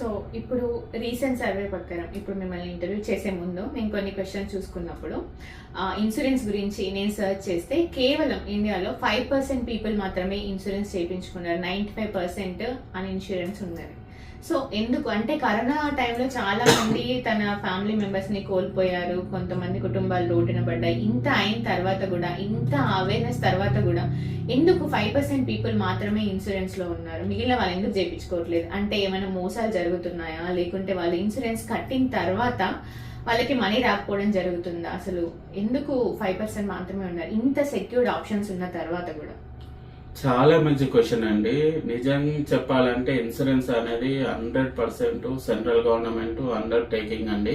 So ఇప్పుడు recent survey ప్రకారం ఇప్పుడు మిమ్మల్ని ఇంటర్వ్యూ చేసే ముందు మేము కొన్ని క్వశ్చన్స్ చూసుకున్నప్పుడు ఇన్సూరెన్స్ గురించి నేను సర్చ్ చేస్తే కేవలం ఇండియాలో ఫైవ్ పర్సెంట్ పీపుల్ మాత్రమే ఇన్సూరెన్స్ చేయించుకున్నారు. Ninety five percent un insurance ఉన్నది. సో ఎందుకు? అంటే కరోనా టైంలో చాలా మంది తన ఫ్యామిలీ మెంబర్స్ని కోల్పోయారు కొంతమంది కుటుంబాలు లోటున పడ్డాయి. ఇంత అయిన తర్వాత కూడా ఇంత అవేర్నెస్ తర్వాత కూడా ఎందుకు ఫైవ్ పర్సెంట్ పీపుల్ మాత్రమే ఇన్సూరెన్స్లో ఉన్నారు? మిగిలిన వాళ్ళు ఎందుకు చేయించుకోవట్లేదు అంటే ఏమైనా మోసాలు జరుగుతున్నాయా? లేకుంటే వాళ్ళు ఇన్సూరెన్స్ కట్టిన తర్వాత వాళ్ళకి మనీ రాకపోవడం జరుగుతుందా? అసలు ఎందుకు ఫైవ్ పర్సెంట్ మాత్రమే ఉన్నారు? ఇంత సెక్యూర్డ్ ఆప్షన్స్ ఉన్న తర్వాత కూడా. చాలా మంచి క్వశ్చన్ అండి. నిజం చెప్పాలంటే ఇన్సూరెన్స్ అనేది hundred percent central government undertaking అండి.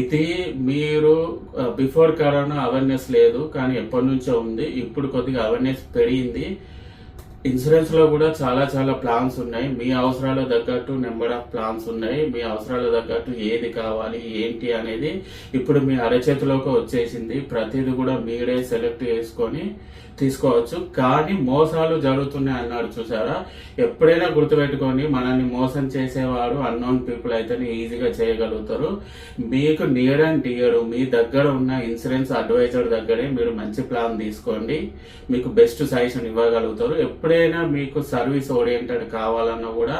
ఇది మీరు బిఫోర్ కరోనా అవేర్నెస్ లేదు కానీ ఎప్పటి నుంచో ఉంది. ఇప్పుడు కొద్దిగా అవేర్నెస్ పెరిగింది. ఇన్సూరెన్స్లో కూడా చాలా చాలా ప్లాన్స్ ఉన్నాయి. మీ అవసరాల తగ్గట్టు నెంబర్ ఆఫ్ ప్లాన్స్ ఉన్నాయి. మీ అవసరాల తగ్గట్టు ఏది కావాలి ఏంటి అనేది ఇప్పుడు మీ అరచేతిలోకి వచ్చేసింది. ప్రతిదీ కూడా మీరే సెలెక్ట్ చేసుకొని తీసుకోవచ్చు. కానీ మోసాలు జరుగుతున్నాయి అన్నారు చూసారా? ఎప్పుడైనా గుర్తుపెట్టుకొని మనల్ని మోసం చేసేవారు అన్నోన్ పీపుల్ అయితేనే ఈజీగా చేయగలుగుతారు. మీకు నియర్ అండ్ డియర్ మీ దగ్గర ఉన్న ఇన్సూరెన్స్ అడ్వైజర్ దగ్గరే మీరు మంచి ప్లాన్ తీసుకోండి. మీకు బెస్ట్ సజెషన్ ఇవ్వగలుగుతారు. ఎప్పుడు ఎప్పుడైనా మీకు సర్వీస్ ఓరియంటెడ్ కావాలన్నా కూడా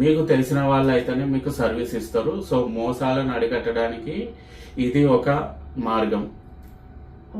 మీకు తెలిసిన వాళ్ళు అయితేనే మీకు సర్వీస్ ఇస్తారు. సో మోసాలను అడిగట్టడానికి ఇది ఒక మార్గం.